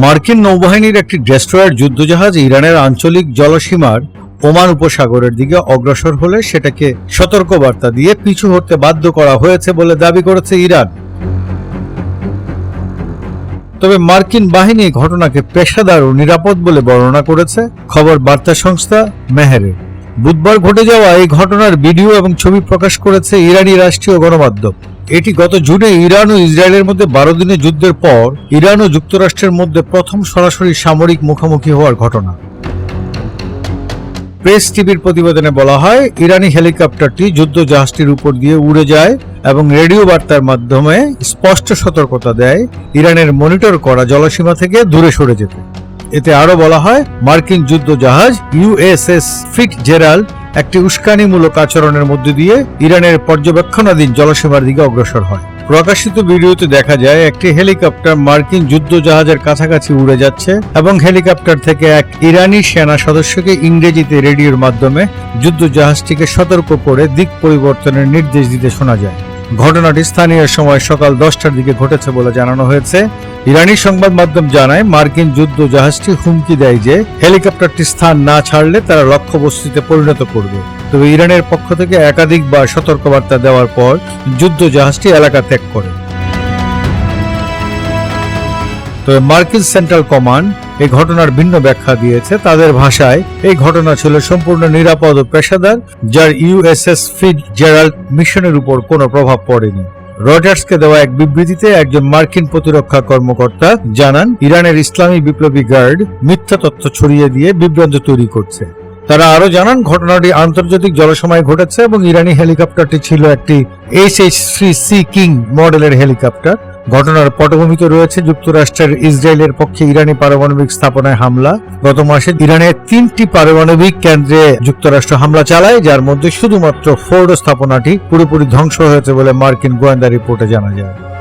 মার্কিন নৌবাহিনীর একটি ডেস্ট্রয়ার যুদ্ধজাহাজ ইরানের আঞ্চলিক জলসীমার ওমান উপসাগরের দিকে অগ্রসর হলে সেটাকে সতর্কবার্তা দিয়ে পিছু হতে বাধ্য করা হয়েছে বলে দাবি করেছে ইরান। তবে মার্কিন বাহিনী ঘটনাকে পেশাদার ও নিরাপদ বলে বর্ণনা করেছে খবর বার্তা সংস্থা মেহেরের বুধবার ঘটে যাওয়া এই ঘটনার ভিডিও এবং ছবি প্রকাশ করেছে ইরানি রাষ্ট্রীয় গণমাধ্যম। এটি গত জুনে ইরান ও ইসরায়েলের মধ্যে বারো দিনের যুদ্ধের পর ইরান ও যুক্তরাষ্ট্রের মধ্যে প্রথম সরাসরি সামরিক মুখোমুখি হওয়ার ঘটনা। প্রেস টিভির প্রতিবেদনে বলা হয়, ইরানি হেলিকপ্টারটি যুদ্ধ জাহাজটির উপর দিয়ে উড়ে যায় এবং রেডিও বার্তার মাধ্যমে স্পষ্ট সতর্কতা দেয় ইরানের মনিটর করা জলসীমা থেকে দূরে সরে যেতে। এতে আরও বলা হয়, মার্কিন যুদ্ধ জাহাজ ইউএসএস ফিট জেরাল্ড একটি উস্কানিমূলক আচরণের মধ্য দিয়ে ইরানের পর্যবেক্ষণাধীন জলসীমার দিকে অগ্রসর হয়। প্রকাশিত ভিডিওতে দেখা যায়, একটি হেলিকপ্টার মার্কিন যুদ্ধ জাহাজের কাছাকাছি উড়ে যাচ্ছে এবং হেলিকপ্টার থেকে এক ইরানি সেনা সদস্যকে ইংরেজিতে রেডিওর মাধ্যমে যুদ্ধ জাহাজটিকে সতর্ক করে দিক পরিবর্তনের নির্দেশ দিতে শোনা যায়। ঘটনাটি স্থানীয় সময় সকাল দশটার দিকে ঘটেছে বলে জানানো হয়েছে। ইরানি সংবাদ মাধ্যম জানায়, মার্কিন যুদ্ধ জাহাজটি হুমকি দেয় যে হেলিকপ্টারটি স্থান না ছাড়লে তারা লক্ষ্যবস্তুতে পরিণত করবে। তবে ইরানের পক্ষ থেকে একাধিকবার সতর্কবার্তা দেওয়ার পর যুদ্ধ জাহাজটি এলাকা ত্যাগ করে। তবে মার্কিন সেন্ট্রাল কমান্ড এই ঘটনার ভিন্ন ব্যাখ্যা দিয়েছে। তাদের ভাষায় এই ঘটনা ছিল সম্পূর্ণ নিরাপদ ও পেশাদার, যার ইউএসএস ফিড জেরাল্ড মিশনের উপর কোনো প্রভাব পড়েনি। রজার্সকে দেওয়া এক বিবৃতিতে একজন মার্কিন প্রতিরক্ষা কর্মকর্তা জানান, ইরানের ইসলামী বিপ্লবী গার্ড মিথ্যা তথ্য ছড়িয়ে দিয়ে বিভ্রান্ত তৈরি করছে। তারা আরও জানান, ঘটনাটি আন্তর্জাতিক জলসময় ঘটেছে এবং ইরানি হেলিকপ্টারটি ছিল একটি H H three sea king মডেলের হেলিকপ্টার। ঘটনার পটভূমিতে রয়েছে যুক্তরাষ্ট্রের ইসরায়েলের পক্ষে ইরানি পারমাণবিক স্থাপনায় হামলা। গত মাসে ইরানের তিনটি পারমাণবিক কেন্দ্রে যুক্তরাষ্ট্র হামলা চালায়, যার মধ্যে শুধুমাত্র ফোর্ড স্থাপনাটি পুরোপুরি ধ্বংস হয়েছে বলে মার্কিন গোয়েন্দা রিপোর্টে জানা যায়।